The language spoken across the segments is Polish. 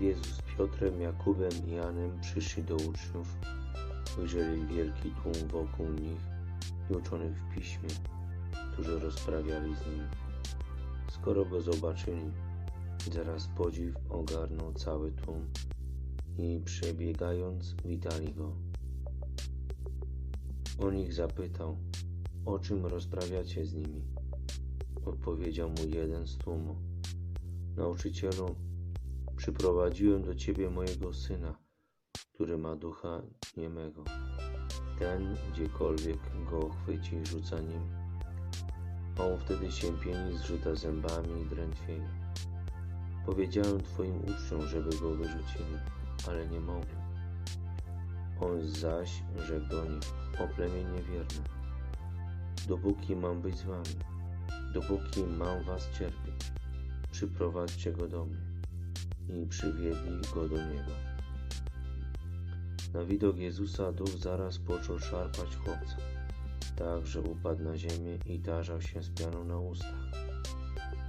Jezus Piotrem, Jakubem i Janem przyszli do uczniów, ujrzeli wielki tłum wokół nich i uczonych w piśmie, którzy rozprawiali z nim. Skoro go zobaczyli, zaraz podziw ogarnął cały tłum i przebiegając witali go. On ich zapytał, o czym rozprawiacie z nimi? Odpowiedział mu jeden z tłumu. Nauczycielu, przyprowadziłem do ciebie mojego syna, który ma ducha niemego. Ten, gdziekolwiek go chwyci, rzuca nim, a on wtedy się pieni, zżyta zębami i drętwieje. Powiedziałem twoim uczniom, żeby go wyrzucili, ale nie mogli. On zaś rzekł do nich, o plemię niewierne, dopóki mam być z wami, dopóki mam was cierpieć, przyprowadźcie go do mnie. I przywiedli go do niego. Na widok Jezusa duch zaraz począł szarpać chłopca, tak, że upadł na ziemię i tarzał się z pianą na ustach.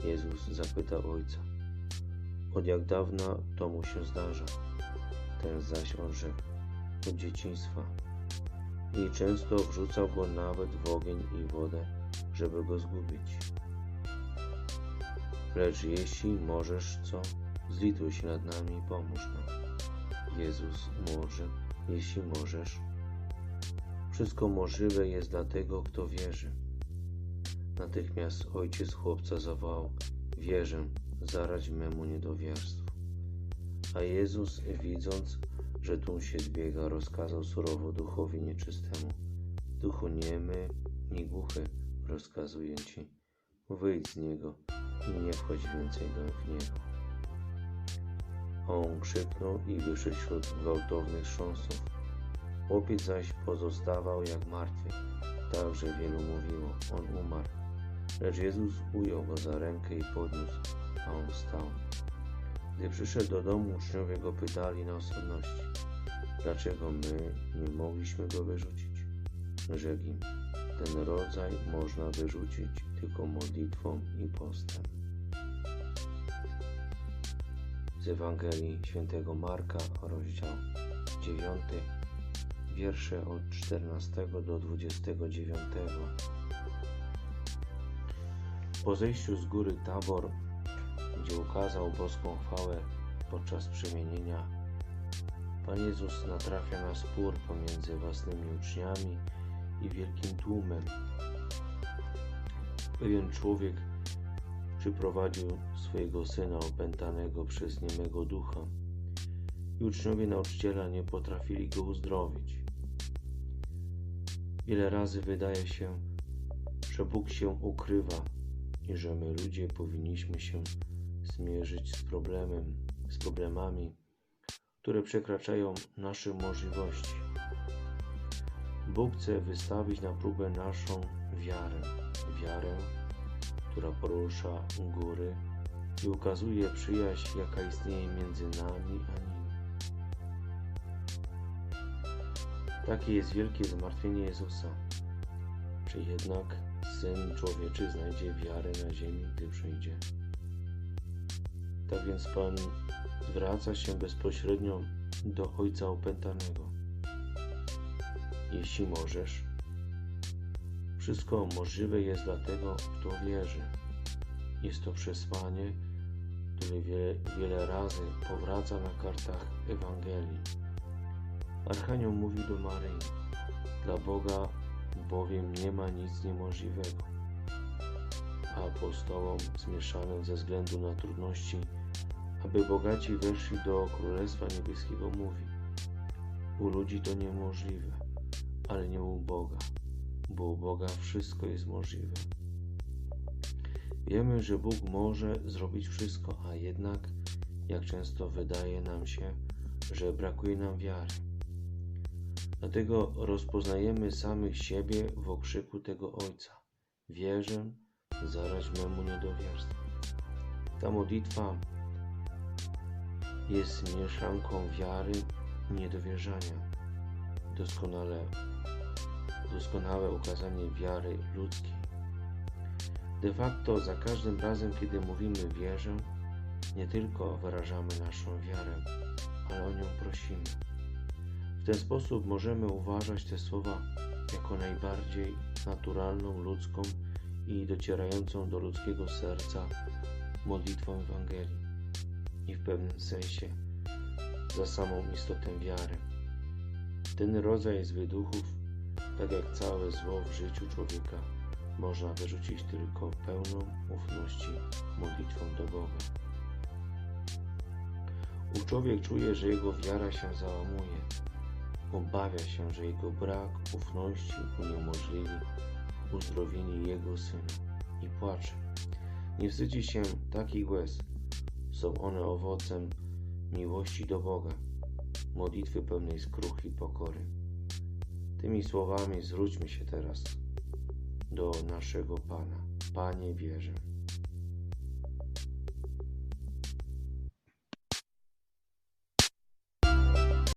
Jezus zapytał ojca, od jak dawna to mu się zdarza? Ten zaś odrzekł, od dzieciństwa. I często wrzucał go nawet w ogień i wodę, żeby go zgubić. Lecz jeśli możesz co, zlituj się nad nami i pomóż nam. Jezus odrzekł, jeśli możesz. Wszystko możliwe jest dla tego, kto wierzy. Natychmiast ojciec chłopca zawołał, wierzę, zaradź memu niedowierstwu. A Jezus, widząc, że tłum się zbiega, rozkazał surowo duchowi nieczystemu, duchu niemy i głuchy, rozkazuję ci, wyjdź z niego i nie wchodź więcej do niego. On krzyknął i wyszedł wśród gwałtownych chrząstów. Chłopiec zaś pozostawał jak martwy, tak że wielu mówiło, on umarł. Lecz Jezus ujął go za rękę i podniósł, a on wstał. Gdy przyszedł do domu, uczniowie go pytali na osobności, dlaczego my nie mogliśmy go wyrzucić. Rzekł im, ten rodzaj można wyrzucić tylko modlitwą i postem. Z Ewangelii Świętego Marka, rozdział 9, wiersze od 14 do 29. Po zejściu z góry Tabor, gdzie ukazał boską chwałę podczas przemienienia, Pan Jezus natrafia na spór pomiędzy własnymi uczniami i wielkim tłumem. Pewien człowiek przyprowadził swojego syna opętanego przez niemego ducha i uczniowie nauczyciela nie potrafili go uzdrowić. Wiele razy wydaje się, że Bóg się ukrywa i że my ludzie powinniśmy się zmierzyć z problemem, z problemami, które przekraczają nasze możliwości. Bóg chce wystawić na próbę naszą wiarę, wiarę, która porusza góry i ukazuje przyjaźń, jaka istnieje między nami a Nim. Takie jest wielkie zmartwienie Jezusa. Czy jednak Syn Człowieczy znajdzie wiarę na ziemi, gdy przyjdzie? Tak więc Pan zwraca się bezpośrednio do Ojca Opętanego. Jeśli możesz, wszystko możliwe jest dla tego, kto wierzy. Jest to przesłanie, które wiele, wiele razy powraca na kartach Ewangelii. Archanioł mówi do Maryi, dla Boga bowiem nie ma nic niemożliwego. A apostołom zmieszanym ze względu na trudności, aby bogaci weszli do Królestwa Niebieskiego mówi, u ludzi to niemożliwe, ale nie u Boga bo u Boga wszystko jest możliwe. Wiemy, że Bóg może zrobić wszystko, a jednak, jak często wydaje nam się, że brakuje nam wiary. Dlatego rozpoznajemy samych siebie w okrzyku tego Ojca. Wierzę, zaraź memu niedowierstwu. Ta modlitwa jest mieszanką wiary i niedowierzania. Doskonale doskonałe ukazanie wiary ludzkiej. De facto za każdym razem, kiedy mówimy wierzę, nie tylko wyrażamy naszą wiarę, ale o nią prosimy. W ten sposób możemy uważać te słowa jako najbardziej naturalną, ludzką i docierającą do ludzkiego serca modlitwą Ewangelii i w pewnym sensie za samą istotę wiary. Ten rodzaj złych duchów, tak jak całe zło w życiu człowieka, można wyrzucić tylko pełną ufności modlitwą do Boga. Ów człowiek czuje, że jego wiara się załamuje. Obawia się, że jego brak ufności uniemożliwi uzdrowienie jego syna i płacze. Nie wstydzi się takich łez. Są one owocem miłości do Boga, modlitwy pełnej skruchy i pokory. Tymi słowami zwróćmy się teraz do naszego Pana. Panie wierzę.